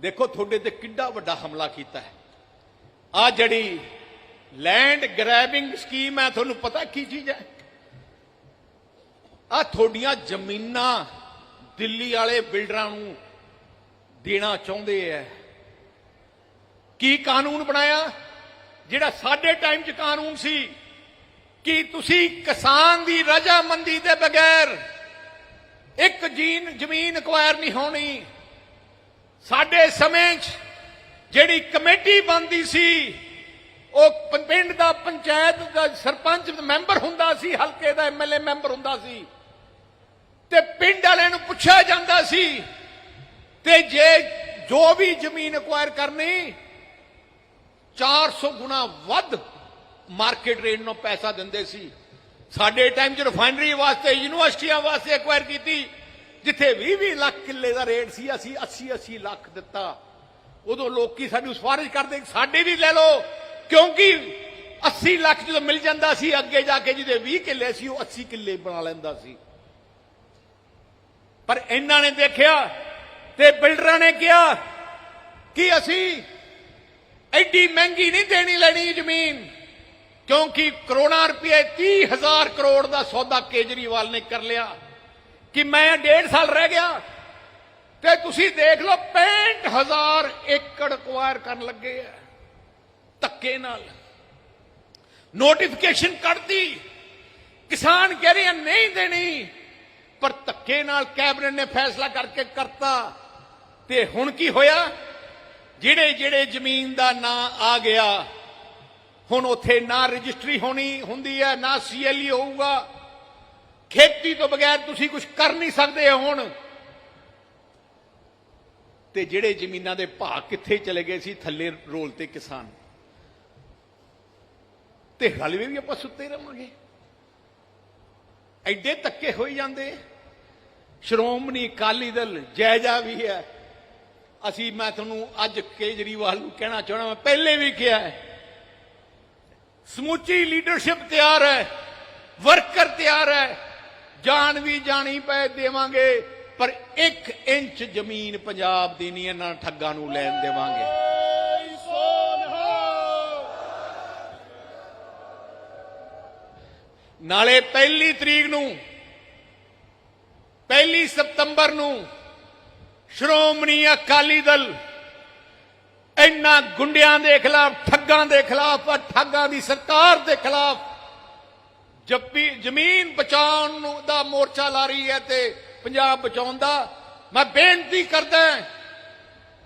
ਦੇਖੋ, ਤੁਹਾਡੇ ਤੇ ਕਿੱਡਾ ਵੱਡਾ ਹਮਲਾ ਕੀਤਾ ਹੈ। ਆ ਜਿਹੜੀ ਲੈਂਡ ਗ੍ਰੈਬਿੰਗ ਸਕੀਮ ਹੈ, ਤੁਹਾਨੂੰ ਪਤਾ ਕੀ ਚੀਜ਼ ਹੈ? ਆ ਤੁਹਾਡੀਆਂ ਜ਼ਮੀਨਾਂ ਦਿੱਲੀ ਵਾਲੇ ਬਿਲਡਰਾਂ ਨੂੰ ਦੇਣਾ ਚਾਹੁੰਦੇ ਐ। ਕੀ ਕਾਨੂੰਨ ਬਣਾਇਆ? ਜਿਹੜਾ ਸਾਡੇ ਟਾਈਮ 'ਚ ਕਾਨੂੰਨ ਸੀ, ਕਿ ਤੁਸੀਂ ਕਿਸਾਨ ਦੀ ਰਜਾਮੰਦੀ ਦੇ ਬਗੈਰ ਇੱਕ ਜੀਨ ਜ਼ਮੀਨ ਅਕਵਾਇਰ ਨਹੀਂ ਹੋਣੀ? ਸਾਡੇ ਸਮੇਂ 'ਚ ਜਿਹੜੀ ਕਮੇਟੀ ਬਣਦੀ ਸੀ, ਉਹ ਪਿੰਡ ਦਾ ਪੰਚਾਇਤ ਦਾ ਸਰਪੰਚ ਮੈਂਬਰ ਹੁੰਦਾ ਸੀ, ਹਲਕੇ ਦਾ ਐਮਐਲਏ ਮੈਂਬਰ ਹੁੰਦਾ ਸੀ। ਤੇ ਪਿੰਡ ਵਾਲਿਆਂ ਨੂੰ ਪੁੱਛਿਆ ਜਾਂਦਾ ਸੀ, ਤੇ ਜੇ ਜੋ ਵੀ ਜ਼ਮੀਨ ਅਕਵਾਇਰ ਕਰਨੀ 400 ਗੁਣਾ ਵੱਧ ਮਾਰਕੀਟ ਰੇਟ ਨੂੰ ਪੈਸਾ ਦਿੰਦੇ ਸੀ। ਸਾਡੇ ਟਾਈਮ 'ਚ ਰਿਫਾਈਨਰੀ ਵਾਸਤੇ, ਯੂਨੀਵਰਸਿਟੀਆਂ ਵਾਸਤੇ ਐਕਵਾਇਰ ਕੀਤੀ। ਜਿੱਥੇ 20-20 ਲੱਖ ਕਿੱਲੇ ਦਾ ਰੇਟ ਸੀ, ਅਸੀਂ 80-80 ਲੱਖ ਦਿੱਤਾ। ਉਦੋਂ ਲੋਕੀ ਸਾਨੂੰ ਸਿਫਾਰਿਸ਼ ਕਰਦੇ, ਸਾਡੇ ਵੀ ਲੈ ਲਓ। ਕਿਉਂਕਿ 80 ਲੱਖ ਜਦੋਂ ਮਿਲ ਜਾਂਦਾ ਸੀ, ਅੱਗੇ ਜਾ ਕੇ ਜਿਹਦੇ 20 ਕਿੱਲੇ ਸੀ, ਉਹ 80 ਕਿੱਲੇ ਬਣਾ ਲੈਂਦਾ ਸੀ। ਪਰ ਇਹਨਾਂ ਨੇ ਦੇਖਿਆ ਤੇ ਬਿਲਡਰਾਂ ਨੇ ਕਿਹਾ ਕਿ ਅਸੀਂ ਐਡੀ ਮਹਿੰਗੀ ਨਹੀਂ ਦੇਣੀ ਲੈਣੀ ਜ਼ਮੀਨ, ਕਿਉਂਕਿ ਕਰੋੜਾਂ ਰੁਪਏ 30000 ਕਰੋੜ ਦਾ ਸੌਦਾ ਕੇਜਰੀਵਾਲ ਨੇ ਕਰ ਲਿਆ। ਕਿ ਮੈਂ ਡੇਢ ਸਾਲ ਰਹਿ ਗਿਆ ਤੇ ਤੁਸੀਂ ਦੇਖ ਲਓ 65000 ਏਕੜ ਅਕਵਾਇਰ ਕਰਨ ਲੱਗੇ ਆ ਧੱਕੇ ਨਾਲ। ਨੋਟੀਫਿਕੇਸ਼ਨ ਕੱਢਦੀ ਕਿਸਾਨ ਕਹਿ ਰਹੇ ਨਹੀਂ ਦੇਣੀ। ਪਰ ਧੱਕੇ ਨਾਲ ਕੈਬਨਿਟ ਨੇ ਫੈਸਲਾ ਕਰਕੇ ਕਰਤਾ। ਤੇ ਹੁਣ ਕੀ ਹੋਇਆ? ਜਿਹੜੇ ਜਿਹੜੇ ਜ਼ਮੀਨ ਦਾ ਨਾਂ ਆ ਗਿਆ, ਹੁਣ ਉੱਥੇ ਨਾ ਰਜਿਸਟਰੀ ਹੋਣੀ ਹੁੰਦੀ ਹੈ ਨਾ ਸੀਐਲਈ ਹੋਊਗਾ। ਖੇਤੀ ਤੋਂ ਬਗੈਰ ਤੁਸੀਂ ਕੁਝ ਕਰ ਨਹੀਂ ਸਕਦੇ ਹੁਣ। ਤੇ ਜਿਹੜੇ ਜ਼ਮੀਨਾਂ ਦੇ ਭਾਅ ਕਿੱਥੇ ਚਲੇ ਗਏ ਸੀ ਥੱਲੇ ਰੋਲ ਤੇ ਕਿਸਾਨ। ਤੇ ਹਲਵੇ ਵੀ ਆਪਾਂ ਸੁੱਤੇ ਰਵਾਂਗੇ। ਐਡੇ ਧੱਕੇ ਹੋਈ ਜਾਂਦੇ। ਸ਼੍ਰੋਮਣੀ ਅਕਾਲੀ ਦਲ ਜਾਇਜਾ ਵੀ ਹੈ। ਅਸੀਂ ਮੈਂ ਤੁਹਾਨੂੰ ਅੱਜ ਕੇਜਰੀਵਾਲ ਨੂੰ ਕਹਿਣਾ ਚਾਹਣਾ, ਮੈਂ ਪਹਿਲੇ ਵੀ ਕਿਹਾ ਹੈ, ਸਮੁੱਚੀ ਲੀਡਰਸ਼ਿਪ ਤਿਆਰ ਹੈ, ਵਰਕਰ ਤਿਆਰ ਹੈ। ਜਾਨ ਵੀ ਜਾਣੀ ਪੈ ਦੇਵਾਂਗੇ, ਪਰ 1 ਇੰਚ ਜ਼ਮੀਨ ਪੰਜਾਬ ਦੀ ਨਹੀਂ, ਇਹਨਾਂ ਠੱਗਾਂ ਨੂੰ ਲੈਣ ਦੇਵਾਂਗੇ। ਨਾਲੇ ਪਹਿਲੀ ਤਰੀਕ ਨੂੰ, ਪਹਿਲੀ ਸਤੰਬਰ ਨੂੰ ਸ਼੍ਰੋਮਣੀ ਅਕਾਲੀ ਦਲ ਇੰਨਾ ਗੁੰਡਿਆਂ ਦੇ ਖਿਲਾਫ, ਠੱਗਾਂ ਦੇ ਖਿਲਾਫ ਆ ਠੱਗਾਂ ਦੀ ਸਰਕਾਰ ਦੇ ਖਿਲਾਫ ਜੱਪੀ ਜ਼ਮੀਨ ਬਚਾਉਣ ਦਾ ਮੋਰਚਾ ਲਾ ਰਹੀ ਹੈ ਤੇ ਪੰਜਾਬ ਬਚਾਉਣ ਦਾ ਮੈਂ ਬੇਨਤੀ ਕਰਦਾ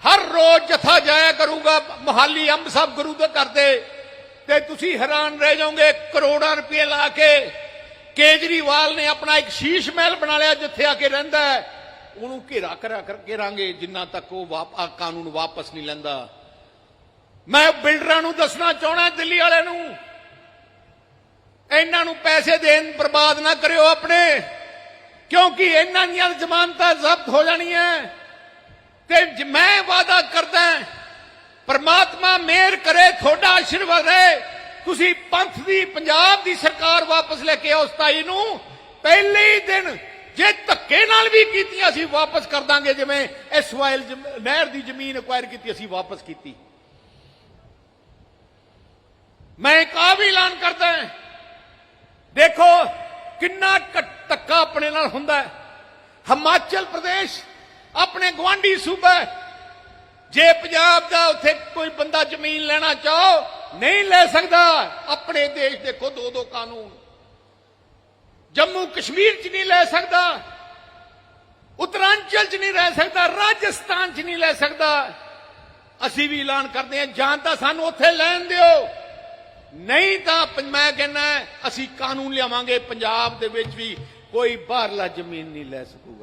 ਹਰ ਰੋਜ਼ ਜਥਾ ਜਾਇਆ ਕਰੂਗਾ, ਮਹਾਲੀ ਅੰਬ ਸਾਹਿਬ ਗੁਰੂ ਦੇ ਕਰਦੇ ਤੇ ਤੁਸੀਂ ਹੈਰਾਨ ਰਹਿ ਜਾਓਗੇ, ਕਰੋੜਾਂ ਰੁਪਏ ਲਾ ਕੇ ਕੇਜਰੀਵਾਲ ਨੇ ਆਪਣਾ ਇੱਕ ਸ਼ੀਸ਼ ਮਹਿਲ ਬਣਾ ਲਿਆ ਜਿੱਥੇ ਆ ਕੇ ਰਹਿੰਦਾ ਹੈ। ਉਹਨੂੰ ਘੇਰਾ ਕਰਾ ਕਰਕੇ ਰਾਂਗੇ ਜਿੰਨਾ ਤੱਕ ਉਹ ਕਾਨੂੰਨ ਵਾਪਸ ਨਹੀਂ ਲੈਂਦਾ। ਮੈਂ ਬਿਲਡਰਾਂ ਨੂੰ ਦੱਸਣਾ ਚਾਹਣਾ ਦਿੱਲੀ ਵਾਲਿਆਂ ਨੂੰ ਇਹਨਾਂ ਨੂੰ ਪੈਸੇ ਦੇਣ ਬਰਬਾਦ ਨਾ ਕਰਿਓ ਆਪਣੇ। ਕਿਉਂਕਿ ਇਹਨਾਂ ਦੀਆਂ ਜ਼ਮਾਨਤਾਂ ਜ਼ਬਤ ਹੋ ਜਾਣੀਆਂ। ਤੇ ਮੈਂ ਵਾਅਦਾ ਕਰਦਾ ਪਰਮਾਤਮਾ ਮਿਹਰ ਕਰੇ, ਤੁਹਾਡਾ ਆਸ਼ੀਰਵਾਦ ਰਹੇ ਤੁਸੀਂ ਪੰਥ ਦੀ, ਪੰਜਾਬ ਦੀ ਸਰਕਾਰ ਵਾਪਸ ਲੈ ਕੇ ਆਓ 27 ਨੂੰ। ਪਹਿਲੇ ਹੀ ਦਿਨ ਜੇ ਧੱਕੇ ਨਾਲ ਵੀ ਕੀਤੀਆਂ ਅਸੀਂ ਵਾਪਸ ਕਰ ਦਾਂਗੇ, ਜਿਵੇਂ ਐਸਵਾਈਐਲ ਨਹਿਰ ਦੀ ਜ਼ਮੀਨ ਅਕਵਾਇਰ ਕੀਤੀ, ਅਸੀਂ ਵਾਪਸ ਕੀਤੀ। ਮੈਂ ਇੱਕ ਵੀ ਐਲਾਨ ਕਰਦਾ ਹਾਂ ਦੇਖੋ ਕਿੰਨਾ ਕ- ਧੱਕਾ ਆਪਣੇ ਨਾਲ ਹੁੰਦਾ ਹੈ। ਹਿਮਾਚਲ ਪ੍ਰਦੇਸ਼ ਆਪਣੇ ਗਵਾਂਢੀ ਸੂਬਾ ਜੇ ਪੰਜਾਬ ਦਾ ਉੱਥੇ ਕੋਈ ਬੰਦਾ ਜ਼ਮੀਨ ਲੈਣਾ ਚਾਹੋ, ਨਹੀਂ ਲੈ ਸਕਦਾ। ਆਪਣੇ ਦੇਸ਼ ਦੇਖੋ ਦੋ ਦੋ ਕਾਨੂੰਨ। ਜੰਮੂ ਕਸ਼ਮੀਰ 'ਚ ਨਹੀਂ ਲੈ ਸਕਦਾ। ਉੱਤਰਾਂਚਲ 'ਚ ਨਹੀਂ ਰਹਿ ਸਕਦਾ। ਰਾਜਸਥਾਨ 'ਚ ਨਹੀਂ ਲੈ ਸਕਦਾ। ਅਸੀਂ ਵੀ ਐਲਾਨ ਕਰਦੇ ਹਾਂ, ਜਾਂ ਤਾਂ ਸਾਨੂੰ ਉੱਥੇ ਲੈਣ ਦਿਓ। ਨਹੀਂ ਤਾਂ ਮੈਂ ਕਹਿੰਦਾ ਅਸੀਂ ਕਾਨੂੰਨ ਲਿਆਵਾਂਗੇ, ਪੰਜਾਬ ਦੇ ਵਿੱਚ ਵੀ ਕੋਈ ਬਾਹਰਲਾ ਜ਼ਮੀਨ ਨਹੀਂ ਲੈ ਸਕੂਗਾ।